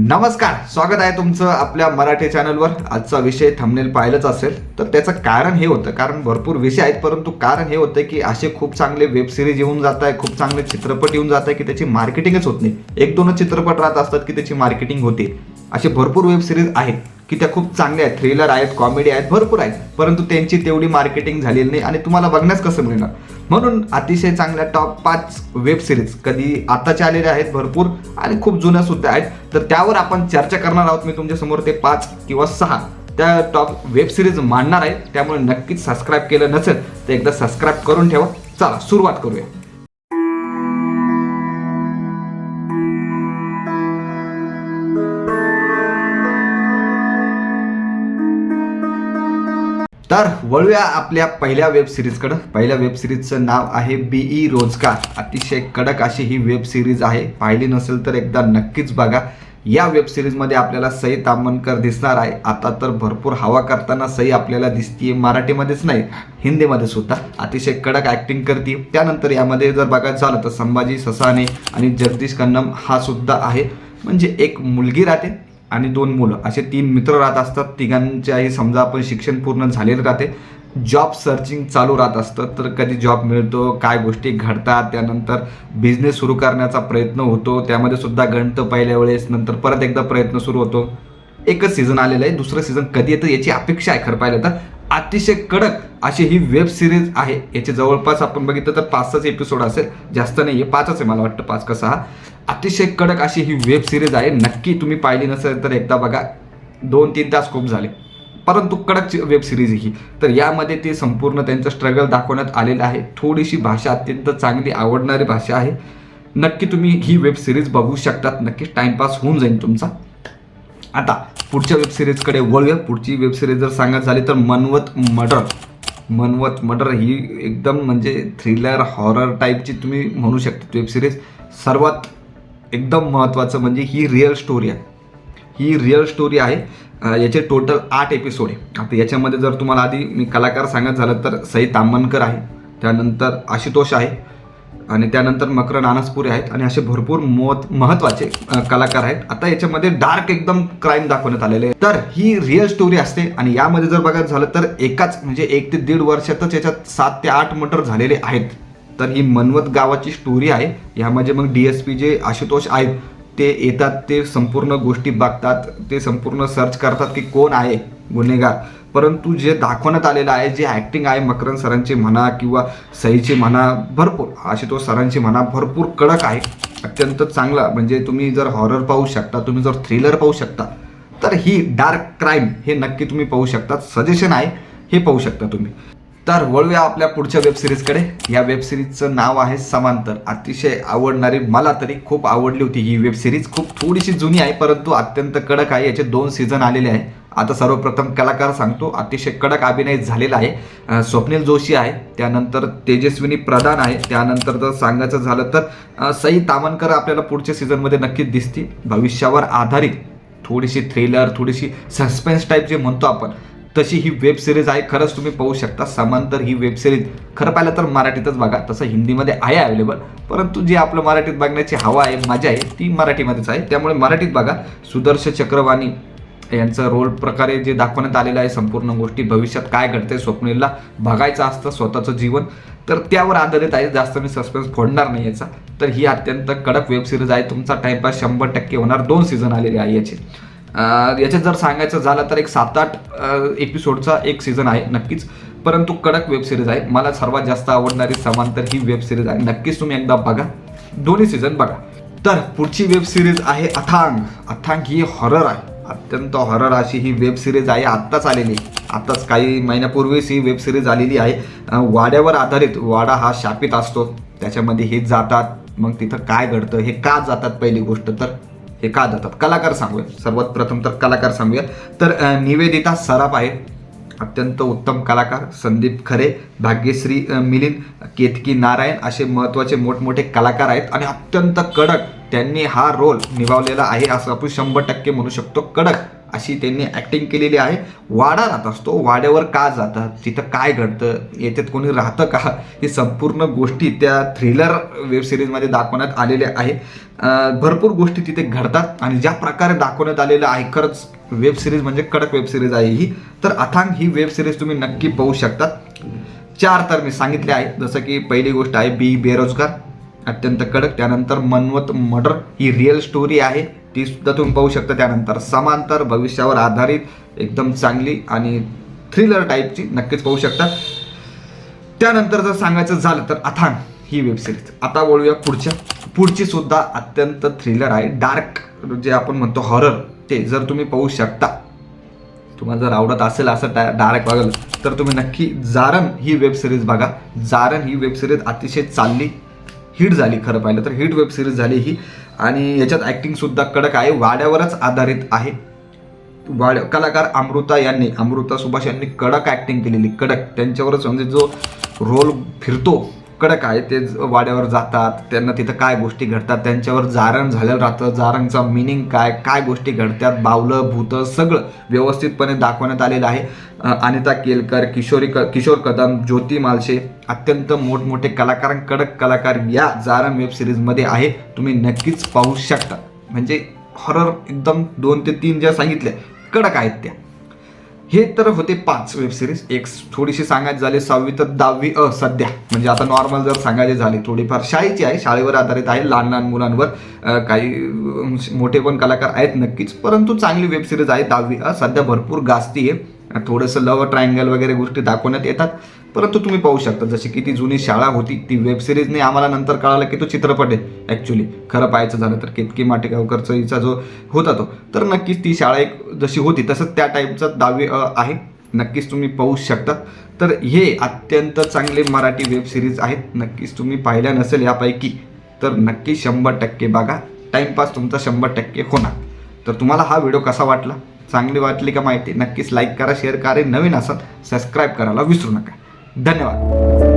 नमस्कार स्वागत आहे तुमचं आपल्या मराठी चॅनलवर आजचा विषय थंबनेल पाहिलंच असेल तर त्याचं कारण हे होतं कारण भरपूर विषय आहेत परंतु कारण हे होतं की असे खूप चांगले वेब सिरीज येऊन जात आहे खूप चांगले चित्रपट येऊन जात आहे की त्याची मार्केटिंगच होत नाही. एक दोनच चित्रपट राहत असतात की त्याची मार्केटिंग होते. असे भरपूर वेब सिरीज आहेत. की त्या खूप चांगल्या आहेत थ्रिलर आहेत कॉमेडी आहेत भरपूर आहेत. परंतु त्यांची तेवढी मार्केटिंग झालेली नाही आणि तुम्हाला बघण्यास कसं मिळणार? म्हणून अतिशय चांगल्या टॉप पाच वेब सिरीज कधी आताच्या आलेल्या आहेत भरपूर आणि खूप जुन्या सुद्धा आहेत. तर त्यावर आपण चर्चा करणार आहोत मी तुमच्यासमोर ते पाच किंवा सहा. त्या टॉप वेब सिरीज मांडणार आहे त्यामुळे नक्कीच सबस्क्राईब केलं नसेल तर एकदा सबस्क्राईब करून ठेवा. चला सुरुवात करूया. तर वळूया आपल्या पहिल्या वेब सिरीजकडं पहिल्या वेब सिरीजचं नाव आहे बीई रोजगार. अतिशय कडक अशी ही वेब सिरीज आहे. पाहिली नसेल तर एकदा नक्कीच बघा. या वेब सिरीजमध्ये आपल्याला सई तामणकर दिसणार आहे. आता तर भरपूर हवा करताना सई आपल्याला दिसतीये. मराठीमध्येच नाही हिंदीमध्ये सुद्धा. अतिशय कडक ॲक्टिंग करते त्यानंतर यामध्ये जर बघायचं झालं तर संभाजी ससाने आणि जगदीश कन्नम हा सुद्धा आहे. म्हणजे एक मुलगी राहते. आणि दोन मुलं. असे तीन मित्र राहत असतात. तिघांच्याही समजा आपण शिक्षण पूर्ण झालेलं राहते. जॉब सर्चिंग चालू राहत असतं. तर कधी जॉब मिळतो काय गोष्टी घडतात त्यानंतर बिझनेस सुरू करण्याचा प्रयत्न होतो. त्यामध्ये सुद्धा गणतं पहिल्या वेळेस नंतर परत एकदा प्रयत्न सुरू होतो. एकच सीझन आलेलं आहे. दुसरं सीझन कधी येतं याची अपेक्षा आहे खरं पाहिलं तर. अतिशय कडक अशी ही वेब सिरीज आहे. याचे जवळपास आपण बघितलं तर पाचच एपिसोड असेल. जास्त नाही आहे पाचच आहे मला वाटतं. पाच का सहा अतिशय कडक अशी ही वेब सिरीज आहे. नक्की तुम्ही पाहिली नसेल तर एकदा बघा. दोन तीन तास खूप झाले. परंतु कडक वेब सिरीज ही. तर यामध्ये ते संपूर्ण त्यांचं स्ट्रगल दाखवण्यात आलेलं आहे. थोडीशी भाषा अत्यंत चांगली आवडणारी भाषा आहे. नक्की तुम्ही ही वेब सिरीज बघू शकतात. नक्कीच टाइमपास होऊन जाईल तुमचा. आता पुढच्या वेबसिरीजकडे वळूया. पुढची वेबसिरीज जर सांगायचं झाली तर मनवत मर्डर. मनवत मर्डर ही एकदम म्हणजे थ्रिलर हॉरर टाईपची तुम्ही म्हणू शकता वेबसिरीज सर्वात एकदम महत्त्वाचं म्हणजे ही रिअल स्टोरी आहे. ही रिअल स्टोरी आहे. याचे टोटल आठ एपिसोड आहे. आता याच्यामध्ये जर तुम्हाला आधी मी कलाकार सांगत झालं तर सई तांबनकर आहे. त्यानंतर आशुतोष आहे. आणि त्यानंतर मकर अनासपुरे आहेत आणि असे भरपूर मोत महत्त्वाचे कलाकार आहेत. आता याच्यामध्ये डार्क एकदम क्राईम दाखवण्यात आलेले आहे तर ही रिअल स्टोरी असते आणि यामध्ये जर बघायचं झालं तर एकाच म्हणजे एक ते दीड वर्षातच याच्यात सात ते आठ मटर झालेले आहेत. तर ही मनवत गावाची स्टोरी आहे. यामध्ये मग डी एस पी जे आशुतोष आहेत ते येतात ते संपूर्ण गोष्टी बघतात ते संपूर्ण सर्च करतात की कोण आहे. गुन्हेगार. परंतु जे दाखवण्यात आलेलं आहे जे ॲक्टिंग आहे मकरन सरांची म्हणा किंवा सईची म्हणा भरपूर आशुतोष सरांची म्हणा भरपूर कडक आहे. अत्यंत चांगला. म्हणजे तुम्ही जर हॉरर पाहू शकता तुम्ही जर थ्रिलर पाहू शकता तर ही डार्क क्राईम हे नक्की तुम्ही पाहू शकता. सजेशन आहे हे पाहू शकता तुम्ही. तर वळूया आपल्या पुढच्या वेब सिरीजकडे या वेब सिरीजचं नाव आहे समांतर. अतिशय आवडणारी मला तरी खूप आवडली होती ही वेब सिरीज खूप थोडीशी जुनी आहे परंतु अत्यंत कडक आहे. याचे दोन सीझन आलेले आहे. आता सर्वप्रथम कलाकार सांगतो अतिशय कडक अभिनय झालेला आहे. स्वप्नील जोशी आहे. त्यानंतर तेजस्विनी प्रधान आहे. त्यानंतर जर सांगायचं झालं तर सई तामनकर आपल्याला पुढच्या सीझनमध्ये नक्कीच दिसते भविष्यावर आधारित थोडीशी थ्रिलर थोडीशी सस्पेन्स टाईप जे म्हणतो आपण तशी ही वेब सिरीज आहे. खरंच तुम्ही पाहू शकता. समांतर ही वेब सिरीज खरं पाहिलं तर मराठीतच बघा. तसं हिंदीमध्ये आहे अवेलेबल परंतु जी आपलं मराठीत बघण्याची हवा आहे मजा आहे ती मराठीमध्येच आहे. त्यामुळे मराठीत बघा. सुदर्श चक्रवाणी यांचं रोल प्रकारे जे दाखवण्यात आलेलं आहे संपूर्ण गोष्टी भविष्यात काय घडते स्वप्नीलला बघायचं असतं स्वतःचं जीवन. तर त्यावर आधारित आहे. जास्त मी सस्पेन्स फोडणार नाही याचा. तर ही अत्यंत कडक वेब सिरीज आहे. तुमचा टाइमपास शंभर टक्के होणार. दोन सीझन आलेले आहे याचे. याच्यात जर सांगायचं झालं तर एक सात आठ एपिसोडचा एक सीझन आहे नक्कीच. परंतु कडक वेब सिरीज आहे. मला सर्वात जास्त आवडणारी समांतर ही वेब सिरीज आहे. नक्कीच तुम्ही एकदा बघा. दोन्ही सीझन बघा. तर पुढची वेब सिरीज आहे अथांग. अथांग ही हॉरर आहे. अत्यंत हॉरर अशी ही वेब सिरीज आहे. आत्ताच आलेली. आत्ताच काही महिन्यापूर्वीच ही वेब सिरीज आलेली आहे. वाड्यावर आधारित. वाडा हा शापित असतो. त्याच्यामध्ये हे जातात. मग तिथं काय घडतं? हे का जातात? पहिली गोष्ट तर हे का जातात कलाकार सांगूया. सर्वात प्रथम तर कलाकार सांगूया. तर निवेदिता सराफ आहे. अत्यंत उत्तम कलाकार. संदीप खरे भाग्यश्री मिलिंद केतकी नारायण असे महत्त्वाचे मोठमोठे कलाकार आहेत आणि अत्यंत कडक त्यांनी हा रोल निभावलेला आहे. असं आपण शंभर टक्के म्हणू शकतो. कडक. अशी त्यांनी ॲक्टिंग केलेली आहे. वाडा राहत असतो. वाड्यावर का जातात? तिथं काय घडतं? याच्यात कोणी राहतं का? ही संपूर्ण गोष्टी त्या थ्रिलर वेबसिरीजमध्ये दाखवण्यात आलेल्या आहे. भरपूर गोष्टी तिथे घडतात आणि ज्या प्रकारे दाखवण्यात आलेलं आहे खरंच वेब सिरीज म्हणजे कडक वेब सिरीज आहे ही. तर अथांग ही वेब सिरीज तुम्ही नक्की पाहू शकतात. चार तर मी सांगितले आहे. जसं की पहिली गोष्ट आहे बी बेरोजगार. अत्यंत कडक. त्यानंतर मनवत मर्डर. ही रिअल स्टोरी आहे. ती सुद्धा तुम्ही पाहू शकता. त्यानंतर समांतर भविष्यावर आधारित एकदम चांगली आणि थ्रिलर टाईपची नक्कीच पाहू शकता. त्यानंतर जर सांगायचं झालं तर अथांग ही वेब सिरीज आता वळूया पुढच्या. पुढची सुद्धा अत्यंत थ्रिलर आहे. डार्क जे आपण म्हणतो हॉरर ते जर तुम्ही पाहू शकता तुम्हाला जर आवडत असेल असं डायरेक्ट बघाल तर तुम्ही नक्की जारण ही वेब सिरीज बघा. जारण ही वेब सिरीज अतिशय चालली हिट झाली खरं पाहिलं तर. हिट वेब सिरीज झाली ही. आणि याच्यात ॲक्टिंगसुद्धा कडक आहे वाड्यावरच आधारित आहे. वाड कलाकार अमृता यांनी अमृता सुभाष यांनी कडक ॲक्टिंग केलेली कडक. त्यांच्यावरच म्हणजे जो रोल फिरतो कडक आहे ते ज- वाड्यावर जातात त्यांना तिथं काय गोष्टी घडतात त्यांच्यावर जारण झालेलं राहतं जारणचा मिनिंग काय काय गोष्टी घडतात बावलं भूतं सगळं व्यवस्थितपणे दाखवण्यात आलेलं आहे. अनिता केलकर किशोरी क किशोर कदम ज्योती मालशे अत्यंत मोठमोठे कलाकार कडक कलाकार या जारण वेब सिरीजमध्ये आहे. तुम्ही नक्कीच पाहू शकता. म्हणजे हॉरर एकदम दोन ते तीन ज्या सांगितल्या कडक आहेत त्या. हे तर होते पाच वेब सिरीज एक थोडीशी सांगायची झाली सहावी तर दहावी अ सध्या. म्हणजे आता नॉर्मल जर सांगायचे झाले थोडीफार शाळेची आहे शाळेवर आधारित आहे लहान लहान मुलांवर काही मोठे पण कलाकार आहेत नक्कीच. परंतु चांगली वेब सिरीज आहे दहावी अ सध्या भरपूर गाजती आहे. थोडंसं लव ट्रायंगल वगैरे गोष्टी दाखवण्यात येतात. परंतु तुम्ही पाहू शकता जशी की ती जुनी शाळा होती ती वेब सिरीजने आम्हाला नंतर कळालं की तो चित्रपट आहे ॲक्च्युली खरं पाहायचं झालं तर केतकी माटेगावकरचा हिचा जो होता तो. तर नक्कीच ती शाळा एक जशी होती तसंच त्या टाईपचा दावे आहे. नक्कीच तुम्ही पाहू शकता तर हे अत्यंत चांगले मराठी वेब सिरीज आहेत. नक्कीच तुम्ही पाहिल्या नसेल यापैकी तर नक्की शंभर टक्के बघा. टाईमपास तुमचा शंभर टक्के होणार. तर तुम्हाला हा व्हिडिओ कसा वाटला? चांगली वाटली का माहिती? नक्कीच लाईक करा शेअर करा. नवीन असाल सबस्क्राईब करायला विसरू नका. धन्यवाद.